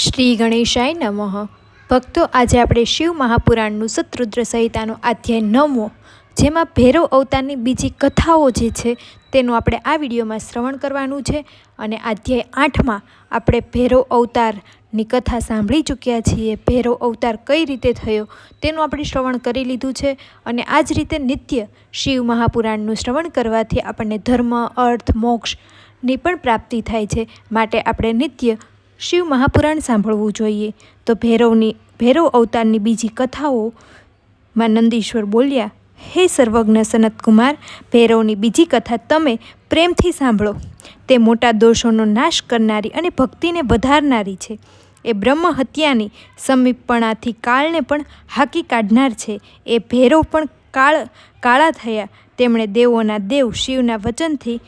શ્રી ગણેશાય નમઃ. ભક્તો, આજે આપણે શિવ મહાપુરાણનું શત્રુદ્ર સંહિતાનો અધ્યાય નવમો, જેમાં ભૈરવ અવતારની બીજી કથાઓ જે છે, તેનું આપણે આ વિડીયોમાં શ્રવણ કરવાનું છે. અને અધ્યાય આઠમાં આપણે ભૈરવ અવતારની કથા સાંભળી ચૂક્યા છીએ. ભૈરવ અવતાર કઈ રીતે થયો, તેનું આપણે શ્રવણ કરી લીધું છે. અને આ જ રીતે નિત્ય શિવ મહાપુરાણનું શ્રવણ કરવાથી આપણને ધર્મ, અર્થ, મોક્ષની પણ પ્રાપ્તિ થાય છે. માટે આપણે નિત્ય શિવ મહાપુરાણ સાંભળવું જોઈએ. તો ભૈરવની, ભૈરવ અવતારની બીજી કથાઓમાં નંદીશ્વર બોલ્યા, હે સર્વજ્ઞ સનતકુમાર, ભૈરવની બીજી કથા તમે પ્રેમથી સાંભળો. તે મોટા દોષોનો નાશ કરનારી અને ભક્તિને વધારનારી છે. એ બ્રહ્મ હત્યાની સમીપણાથી કાળને પણ હાકી કાઢનાર છે. એ ભૈરવ પણ કાળ, કાળા થયા. તેમણે દેવોના દેવ શિવના વચનથી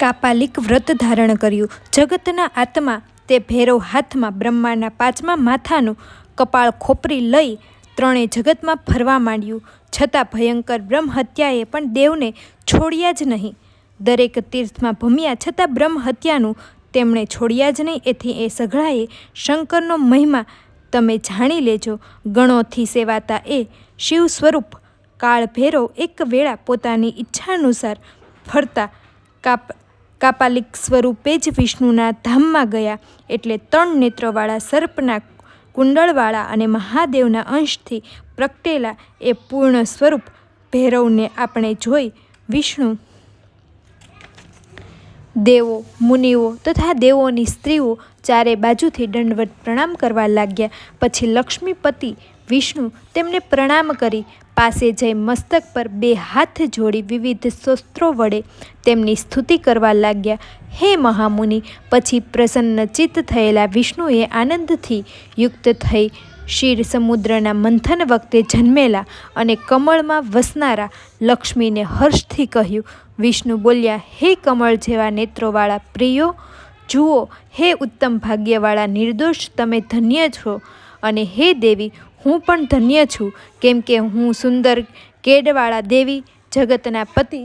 કાપાલિક વ્રત ધારણ કર્યું. જગતના આત્મા તે ભૈરવ હાથમાં બ્રહ્માના પાંચમા માથાનું કપાળ ખોપરી લઈ ત્રણે જગતમાં ફરવા માંડ્યું. છતાં ભયંકર બ્રહ્મ હત્યાએ પણ દેવને છોડ્યા જ નહીં. દરેક તીર્થમાં ભમ્યા છતાં બ્રહ્મ હત્યાનું તેમણે છોડ્યા જ નહીં. એથી એ સઘળાએ શંકરનો મહિમા તમે જાણી લેજો. ગણોથી સેવાતા એ શિવ સ્વરૂપ. કાળ ભૈરવ એક વેળા પોતાની ઈચ્છાનુસાર ફરતા કાપ કાપાલિક સ્વરૂપે જ વિષ્ણુના ધામમાં ગયા એટલે ત્રણ નેત્રવાળા સર્પના કુંડળવાળા અને મહાદેવના અંશથી પ્રગટેલા એ પૂર્ણ સ્વરૂપ ભૈરવને આપણે જોઈ વિષ્ણુ, દેવો, મુનિઓ તથા દેવોની સ્ત્રીઓ ચારે બાજુથી દંડવત પ્રણામ કરવા લાગ્યા. પછી લક્ષ્મીપતિ વિષ્ણુ તેમને પ્રણામ કરી, પાસે જઈ મસ્તક પર બે હાથ જોડી વિવિધ શસ્ત્રો વડે તેમની સ્તુતિ કરવા લાગ્યા. હે મહામુનિ, પછી પ્રસન્નચિત્ત થયેલા વિષ્ણુએ આનંદથી યુક્ત થઈ શિર સમુદ્રના મંથન વખતે જન્મેલા અને કમળમાં વસનારા લક્ષ્મીને હર્ષથી કહ્યું, વિષ્ણુ બોલ્યા, હે કમળ જેવા નેત્રોવાળા પ્રિયો, જુઓ, હે ઉત્તમ ભાગ્યવાળા નિર્દોષ, તમે ધન્ય છો અને હે દેવી હું પણ ધન્ય છું, કેમ કે હું સુંદર કેડવાળા દેવી જગતના પતિ.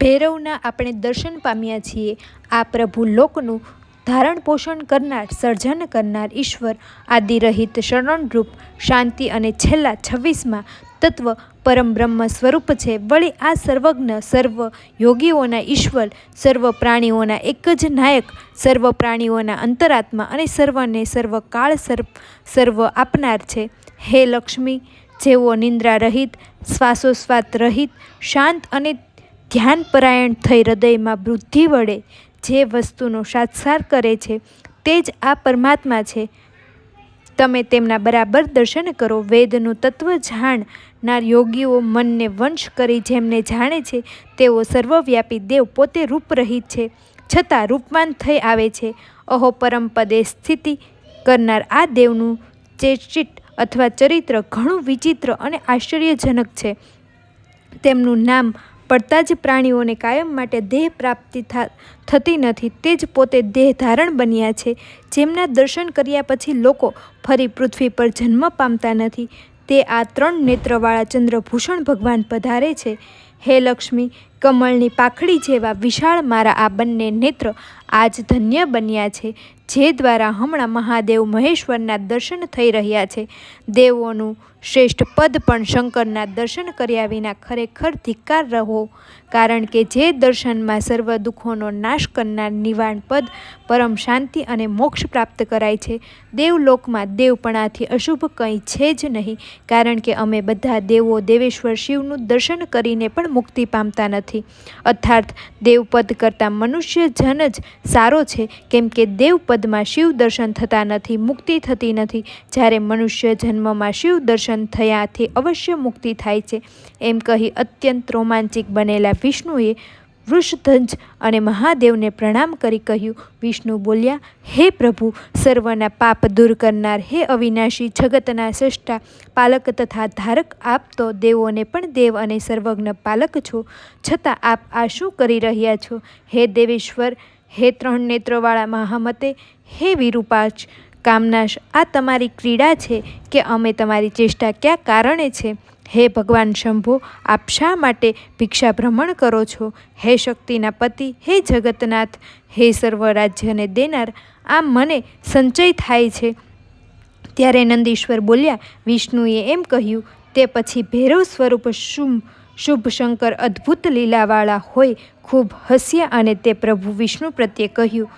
ભૈરવના આપણે દર્શન પામ્યા છીએ. આ પ્રભુ લોકનું ધારણ પોષણ કરનાર, સર્જન કરનાર ઈશ્વર આદિરહિત શરણરૂપ, શાંતિ અને છેલ્લા છવ્વીસમાં તત્વ પરમ બ્રહ્મ સ્વરૂપ છે. વળી આ સર્વજ્ઞ, સર્વ યોગીઓના ઈશ્વર, સર્વ પ્રાણીઓના એક જ નાયક, સર્વ પ્રાણીઓના અંતરાત્મા અને સર્વને સર્વકાળ સર્વ સર્વ આપનાર છે. હે લક્ષ્મી, જેઓ નિંદ્રા રહિત, શ્વાસોશ્વાસ રહિત, શાંત અને ધ્યાનપરાયણ થઈ હૃદયમાં વૃદ્ધિ વડે જે વસ્તુનો સાત્સાર કરે છે, તે જ આ પરમાત્મા છે. તમે તેમના બરાબર દર્શન કરો. વેદનું તત્વ જાણનાર યોગીઓ મનને વંશ કરી જેમને જાણે છે, તેઓ સર્વવ્યાપી દેવ પોતે રૂપરહિત છે, છતાં રૂપવાન થઈ આવે છે. અહો પરમપદે સ્થિતિ કરનાર આ દેવનું ચેચિટ અથવા ચરિત્ર ઘણું વિચિત્ર અને આશ્ચર્યજનક છે. તેમનું નામ પડતા જ પ્રાણીઓને કાયમ માટે દેહ પ્રાપ્તિ થતી નથી. તે જ પોતે દેહ ધારણ બન્યા છે. જેમના દર્શન કર્યા પછી લોકો ફરી પૃથ્વી પર જન્મ પામતા નથી. તે આ ત્રણ નેત્રવાળા ચંદ્રભૂષણ ભગવાન પધારે છે. હે લક્ષ્મી, કમળની પાખડી જેવા વિશાળ મારા આ બંને નેત્ર આજ ધન્ય બન્યા છે, જે દ્વારા હમણાં મહાદેવ મહેશ્વરના દર્શન થઈ રહ્યા છે. દેવોનું શ્રેષ્ઠ પદ પણ શંકરના દર્શન કર્યા વિના ખરેખર ધિક્કાર રહો. કારણ કે જે દર્શનમાં સર્વ દુઃખોનો નાશ કરનાર નિવાણ પદ પરમ શાંતિ અને મોક્ષ પ્રાપ્ત કરાય છે, દેવલોકમાં દેવપણાથી અશુભ કંઈ છે જ નહીં, કારણ કે અમે બધા દેવો દેવેશ્વર શિવનું દર્શન કરીને પણ મુક્તિ પામતા નથી. અર્થાત દેવપદ કરતાં મનુષ્ય જન જ સારો છે, કેમ કે દેવપદમાં શિવ દર્શન થતા નથી, મુક્તિ થતી નથી. જ્યારે મનુષ્ય જન્મમાં શિવ દર્શન થયાથી અવશ્ય મુક્તિ થાય છે. એમ કહી અત્યંત રોમાંચિક બનેલા વિષ્ણુએ વૃષધ્વજ અને મહાદેવને પ્રણામ કરી કહ્યું. વિષ્ણુ બોલ્યા, હે પ્રભુ, સર્વના પાપ દૂર કરનાર હે અવિનાશી જગતના શ્રેષ્ઠા પાલક તથા ધારક આપ તો દેવોને પણ દેવ અને સર્વજ્ઞ પાલક છો. છતાં આપ આ શું કરી રહ્યા છો? હે દેવેશ્વર, હે ત્રણ નેત્રવાળા મહામતે, હે વિરૂપાચ કામનાશ આ તમારી ક્રીડા છે કે અમે તમારી ચેષ્ટા ક્યાં કારણે છે? હે ભગવાન શંભો, આપ શા માટે ભિક્ષા ભ્રમણ કરો છો? હે શક્તિના પતિ, હે જગતનાથ, હે સર્વ રાજ્યને દેનાર, આમ મને સંચય થાય છે. ત્યારે નંદીશ્વર બોલ્યા, વિષ્ણુએ એમ કહ્યું, તે પછી ભૈરવ સ્વરૂપ શુભ શુભ શંકર અદ્ભુત લીલાવાળા હોય, ખૂબ હસ્યા અને તે પ્રભુ વિષ્ણુ પ્રત્યે કહ્યું.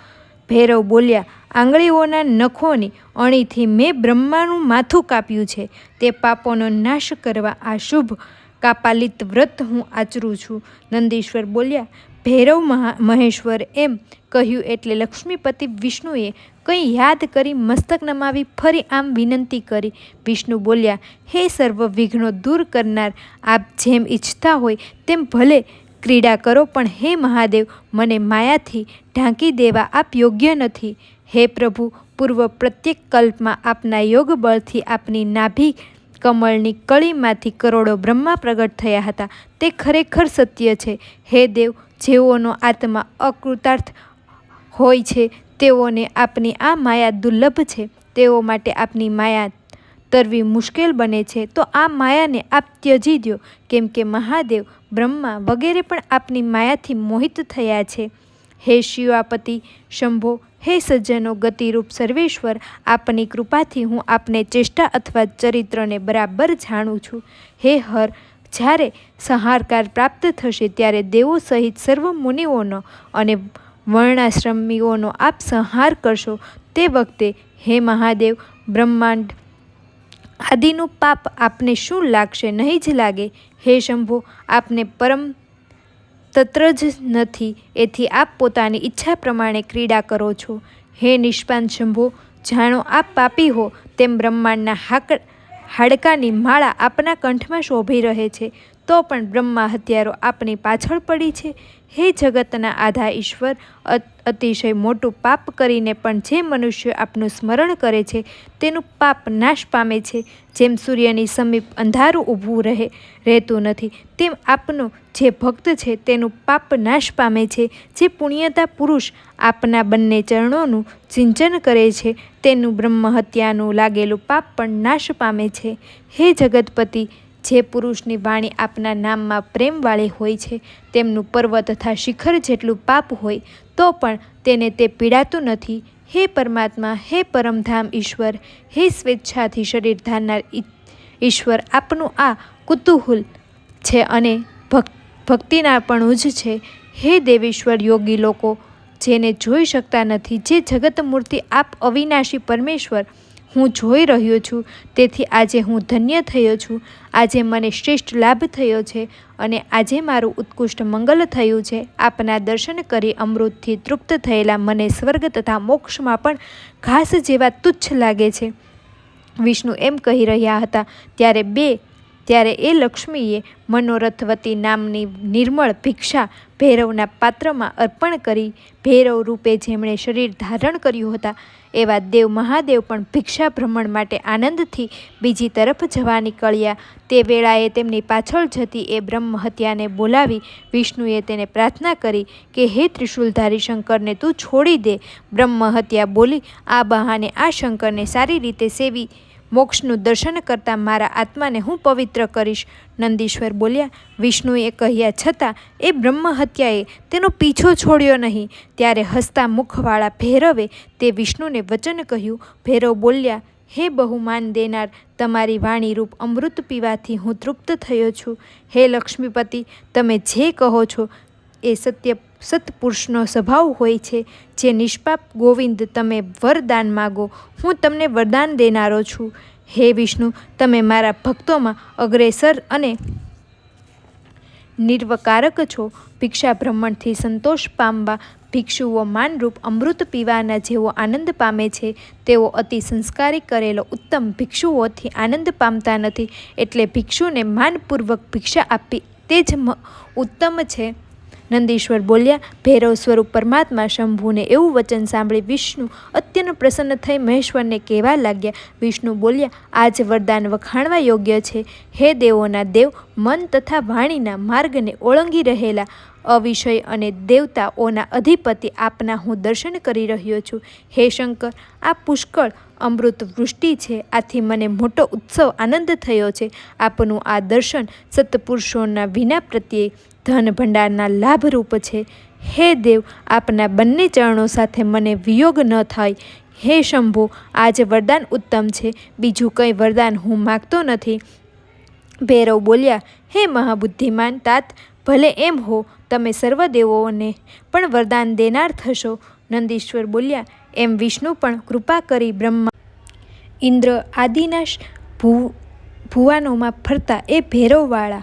ભૈરવ બોલ્યા આંગળીઓના નખોની અણીથી મેં બ્રહ્માનું માથું કાપ્યું છે. તે પાપોનો નાશ કરવા આ શુભ કાપાલિત વ્રત હું આચરું છું. નંદીશ્વર બોલ્યા, ભૈરવ મહા, મહેશ્વર એમ કહ્યું એટલે લક્ષ્મીપતિ વિષ્ણુએ કંઈ યાદ કરી મસ્તક નમાવી ફરી આમ વિનંતી કરી. વિષ્ણુ બોલ્યા, હે સર્વ વિઘ્નો દૂર કરનાર, આપ જેમ ઈચ્છતા હોય તેમ ભલે ક્રીડા કરો, પણ હે મહાદેવ, મને માયાથી ઢાંકી દેવા આપ યોગ્ય નથી. હે પ્રભુ, પૂર્વ પ્રત્યેક કલ્પમાં આપના યોગ બળથી આપની નાભી કમળની કળીમાંથી કરોડો બ્રહ્મા પ્રગટ થયા હતા. તે ખરેખર સત્ય છે. હે દેવ, જેઓનો આત્મા અકૃતાર્થ હોય છે, તેઓને આપની આ માયા દુર્લભ છે. તેઓ માટે આપની માયા તરવી મુશ્કેલ બને છે. તો આ માયાને આપ ત્યજી દો કેમ કે મહાદેવ, બ્રહ્મા વગેરે પણ આપની માયાથી મોહિત થયા છે. હે શિવાપતિ, શંભો હે સજ્જનો ગતિરૂપ સર્વેશ્વર, આપની કૃપાથી હું આપને ચેષ્ટા અથવા ચરિત્રને બરાબર જાણું છું. હે હર, જ્યારે સંહારકાર પ્રાપ્ત થશે ત્યારે દેવો સહિત સર્વ મુનિઓનો અને વર્ણાશ્રમીઓનો આપ સંહાર કરશો. તે વખતે હે મહાદેવ, બ્રહ્માંડ આદિનું પાપ આપને શું લાગશે નહીં જ લાગે? હે શંભો, આપને પરમ તત્ર જ નથી. એથી આપ પોતાની ઈચ્છા પ્રમાણે ક્રીડા કરો છો. હે નિષ્પાન શંભો, જાણો આપ પાપી હો, તેમ બ્રહ્માંડના હાક હાડકાની માળા આપના કંઠમાં શોભી રહે છે. તો પણ બ્રહ્મા હત્યારો આપની પાછળ પડી છે. હે જગતના આધા ઈશ્વર અતિશય મોટું પાપ કરીને પણ જે મનુષ્ય આપનું સ્મરણ કરે છે, તેનું પાપ નાશ પામે છે. જેમ સૂર્યની સમીપ અંધારું ઊભું રહે, રહેતું નથી, તેમ આપનો જે ભક્ત છે તેનું પાપ નાશ પામે છે. જે પુણ્યતા પુરુષ આપના બંને ચરણોનું સિંચન કરે છે, તેનું બ્રહ્મ હત્યાનું લાગેલું પાપ પણ નાશ પામે છે. હે જગતપતિ જે પુરુષની વાણી આપના નામમાં પ્રેમવાળી હોય છે, તેમનું પર્વ તથા શિખર જેટલું પાપ હોય, તો પણ તેને તે પીડાતું નથી. હે પરમાત્મા, હે પરમધામ ઈશ્વર, હે સ્વેચ્છાથી શરીર ધારનાર ઈશ્વર, આપનું આ કુતુહુલ છે અને ભક્તિના પણ જ છે. હે દેવેશ્વર યોગી લોકો, જેને જોઈ શકતા નથી, જે જગત મૂર્તિ આપ અવિનાશી પરમેશ્વર હું જોઈ રહ્યો છું. તેથી આજે હું ધન્ય થયો છું. આજે મને શ્રેષ્ઠ લાભ થયો છે અને આજે મારું ઉત્કૃષ્ટ મંગલ થયું છે. આપના દર્શન કરી અમૃતથી તૃપ્ત થયેલા મને સ્વર્ગ તથા મોક્ષમાં પણ ઘાસ જેવા તુચ્છ લાગે છે. વિષ્ણુ એમ કહી રહ્યા હતા, ત્યારે બે, ત્યારે એ લક્ષ્મીએ મનોરથવતી નામની નિર્મળ ભિક્ષા ભૈરવના પાત્રમાં અર્પણ કરી ભૈરવ રૂપે જેમણે શરીર ધારણ કર્યું હતા, એવા દેવ મહાદેવ પણ ભિક્ષા ભ્રમણ માટે આનંદથી બીજી તરફ જવા નીકળ્યા. તે વેળાએ તેમની પાછળ જતી એ બ્રહ્મ હત્યાને બોલાવી વિષ્ણુએ તેને પ્રાર્થના કરી કે, હે ત્રિશુલધારી શંકરને તું છોડી દે. બ્રહ્મ હત્યા બોલી, આ બહાને આ શંકરને સારી રીતે સેવી મોક્ષનું દર્શન કરતાં મારા આત્માને હું પવિત્ર કરીશ. નંદીશ્વર બોલ્યા, વિષ્ણુએ કહ્યા છતાં એ બ્રહ્મ હત્યાએ તેનો પીછો છોડ્યો નહીં. ત્યારે હસતા મુખવાળા ભૈરવે તે વિષ્ણુને વચન કહ્યું. ભૈરવ બોલ્યા, હે બહુમાન દેનાર, તમારી વાણીરૂપ અમૃત પીવાથી હું તૃપ્ત થયો છું. હે લક્ષ્મીપતિ, તમે જે કહો છો એ સત્ય સત્પુરુષનો સ્વભાવ હોય છે. જે નિષ્પાપ ગોવિંદ તમે વરદાન માગો, હું તમને વરદાન દેનારો છું. હે વિષ્ણુ, તમે મારા ભક્તોમાં અગ્રેસર અને નિર્વકારક છો. ભિક્ષા ભ્રમણથી સંતોષ પામવા ભિક્ષુઓ માનરૂપ અમૃત પીવાના જેવો આનંદ પામે છે. તેઓ અતિ સંસ્કારી કરેલો ઉત્તમ ભિક્ષુઓથી આનંદ પામતા નથી. એટલે ભિક્ષુને માનપૂર્વક ભિક્ષા આપવી તે જ ઉત્તમ છે. નંદીશ્વર બોલ્યા, ભૈરવ સ્વરૂપ પરમાત્મા શંભુને એવું વચન સાંભળી વિષ્ણુ અત્યંત પ્રસન્ન થઈ મહેશ્વરને કહેવા લાગ્યા. વિષ્ણુ બોલ્યા આ જ વરદાન વખાણવા યોગ્ય છે. હે દેવોના દેવ, મન તથા વાણીના માર્ગને ઓળંગી રહેલા અવિષય અને દેવતાઓના અધિપતિ આપના હું દર્શન કરી રહ્યો છું. હે શંકર, આ પુષ્કળ અમૃત વૃષ્ટિ છે. આથી મને મોટો ઉત્સવ આનંદ થયો છે. આપનું આ દર્શન સત્પુરુષોના વિના પ્રત્યે ધન ભંડારના લાભરૂપ છે. હે દેવ, આપના બંને ચરણો સાથે મને વિયોગ ન થાય. હે શંભુ, આજે વરદાન ઉત્તમ છે. બીજું કંઈ વરદાન હું માગતો નથી. ભૈરવ બોલ્યા, હે મહાબુદ્ધિમાન તાત, ભલે એમ હો, તમે સર્વ દેવોને પણ વરદાન દેનાર થશો. નંદીશ્વર બોલ્યા, એમ વિષ્ણુ પણ કૃપા કરી બ્રહ્મા ઇન્દ્ર આદિનાશ ભૂ, ભુવાનોમાં ફરતા એ ભૈરવવાળા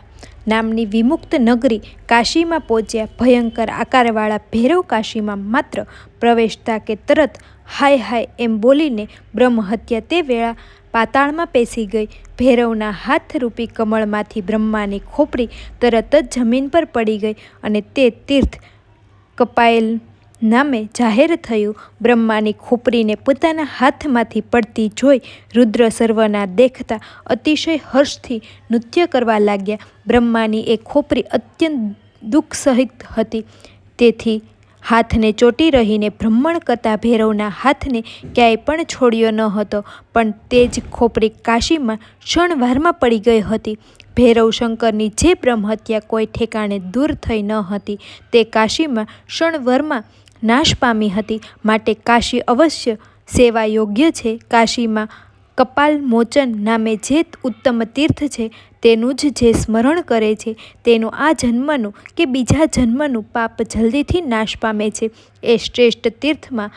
નામની વિમુક્ત નગરી કાશીમાં પહોંચ્યા ભયંકર આકારવાળા ભૈરવ કાશીમાં માત્ર પ્રવેશતા કે તરત હાય હાય એમ બોલીને બ્રહ્મહત્યા તે વેળા પાતાળમાં પેસી ગઈ. ભૈરવના હાથરૂપી કમળમાંથી બ્રહ્માની ખોપડી તરત જ જમીન પર પડી ગઈ અને તે તીર્થ કપાયેલ નામે જાહેર થયું. બ્રહ્માની ખોપરીને પોતાના હાથમાંથી પડતી જોઈ રુદ્ર સર્વના દેખતા અતિશય હર્ષથી નૃત્ય કરવા લાગ્યા. બ્રહ્માની એ ખોપરી અત્યંત દુઃખસહિત હતી. તેથી હાથને ચોંટી રહીને ભ્રમણ કરતા ભૈરવના હાથને ક્યાંય પણ છોડ્યો ન હતો, પણ તે જ ખોપરી કાશીમાં ક્ષણવારમાં પડી ગઈ હતી. ભૈરવ શંકરની જે બ્રહ્મહત્યા કોઈ ઠેકાણે દૂર થઈ ન હતી, તે કાશીમાં ક્ષણવારમાં નાશ પામી હતી. માટે કાશી અવશ્ય સેવા યોગ્ય છે. કાશીમાં કપાલ મોચન નામે જે ઉત્તમ તીર્થ છે, તેનું જ જે સ્મરણ કરે છે, તેનું આ જન્મનું કે બીજા જન્મનું પાપ જલ્દીથી નાશ પામે છે. એ શ્રેષ્ઠ તીર્થમાં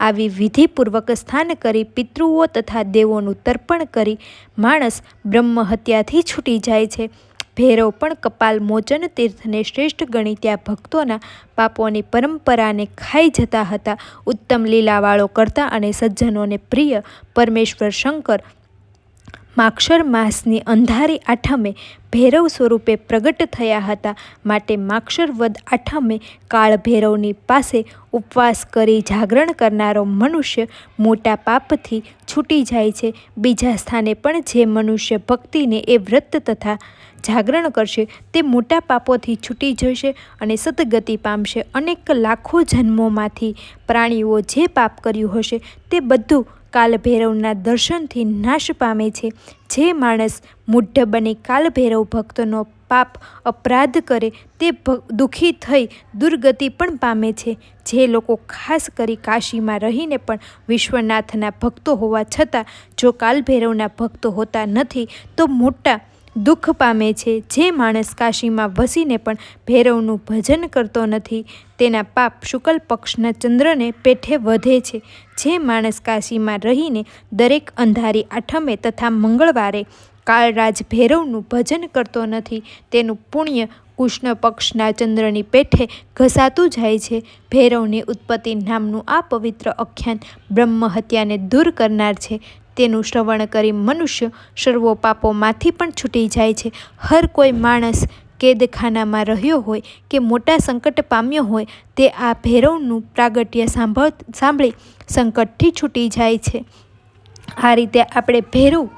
આવી વિધિપૂર્વક સ્થાન કરી પિતૃઓ તથા દેવોનું તર્પણ કરી માણસ બ્રહ્મ હત્યાથી છૂટી જાય છે. ભૈરવ પણ કપાલ મોચન તીર્થને શ્રેષ્ઠ ગણી ત્યાં ભક્તોના પાપોની પરંપરાને ખાઈ જતા હતા. ઉત્તમ લીલાવાળો કરતા અને સજ્જનોને પ્રિય પરમેશ્વર શંકર માક્ષર માસની અંધારી આઠમે ભૈરવ સ્વરૂપે પ્રગટ થયા હતા. માટે માક્ષર વદ આઠમે કાળ ભૈરવની પાસે ઉપવાસ કરી જાગરણ કરનારો મનુષ્ય મોટા પાપથી છૂટી જાય છે. બીજા સ્થાને પણ જે મનુષ્ય ભક્તિને એ વ્રત તથા જાગરણ કરશે, તે મોટા પાપોથી છૂટી જશે અને સદગતિ પામશે. અનેક લાખો જન્મોમાંથી પ્રાણીઓ જે પાપ કર્યું હશે, તે બધું કાલભૈરવના દર્શનથી નાશ પામે છે. જે માણસ મુઢ બની કાલભૈરવ ભક્તનો પાપ અપરાધ કરે, તે દુઃખી થઈ દુર્ગતિ પણ પામે છે. જે લોકો ખાસ કરી કાશીમાં રહીને પણ વિશ્વનાથના ભક્તો હોવા છતાં, જો કાલભૈરવના ભક્તો હોતા નથી, તો મોટા દુઃખ પામે છે. જે માણસ કાશીમાં વસીને પણ ભૈરવનું ભજન કરતો નથી, તેના પાપ શુકલ પક્ષના ચંદ્રને પેઠે વધે છે. જે માણસ કાશીમાં રહીને દરેક અંધારી આઠમે તથા મંગળવારે કાળરાજ ભૈરવનું ભજન કરતો નથી, તેનું પુણ્ય કૃષ્ણ પક્ષના ચંદ્રની પેઠે ઘસાતું જાય છે. ભૈરવની ઉત્પત્તિ નામનું આ પવિત્ર આખ્યાન બ્રહ્મહત્યાને દૂર કરનાર છે. તેનું શ્રવણ કરી મનુષ્ય સર્વો પાપોમાંથી પણ છૂટી જાય છે. હર કોઈ માણસ કેદખાનામાં રહ્યો હોય કે મોટા સંકટ પામ્યો હોય, તે આ ભૈરવનું પ્રાગટ્ય સાંભળ સાંભળી સંકટથી છૂટી જાય છે. આ રીતે આપણે ભૈરવ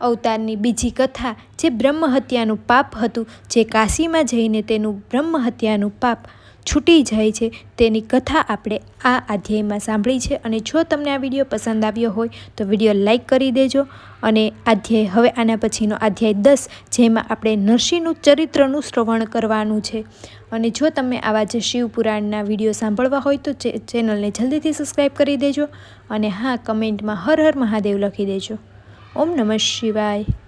અવતારની બીજી કથા જે બ્રહ્મહત્યાનું પાપ હતું, જે કાશીમાં જઈને તેનું બ્રહ્મહત્યાનું પાપ છૂટી જાય છે, તેની કથા આપણે આ અધ્યાયમાં સાંભળી છે. અને જો તમને આ વીડિયો પસંદ આવ્યો હોય, તો વીડિયો લાઇક કરી દેજો. અને અધ્યાય હવે આના પછીનો અધ્યાય દસ, જેમાં આપણે નરસિંહનું ચરિત્રનું શ્રવણ કરવાનું છે. અને જો તમે આવા જે શિવપુરાણના વીડિયો સાંભળવા હોય, તો ચેનલને જલ્દીથી સબસ્ક્રાઈબ કરી દેજો. અને હા, કમેન્ટમાં હર હર મહાદેવ લખી દેજો. ઓમ નમઃ શિવાય.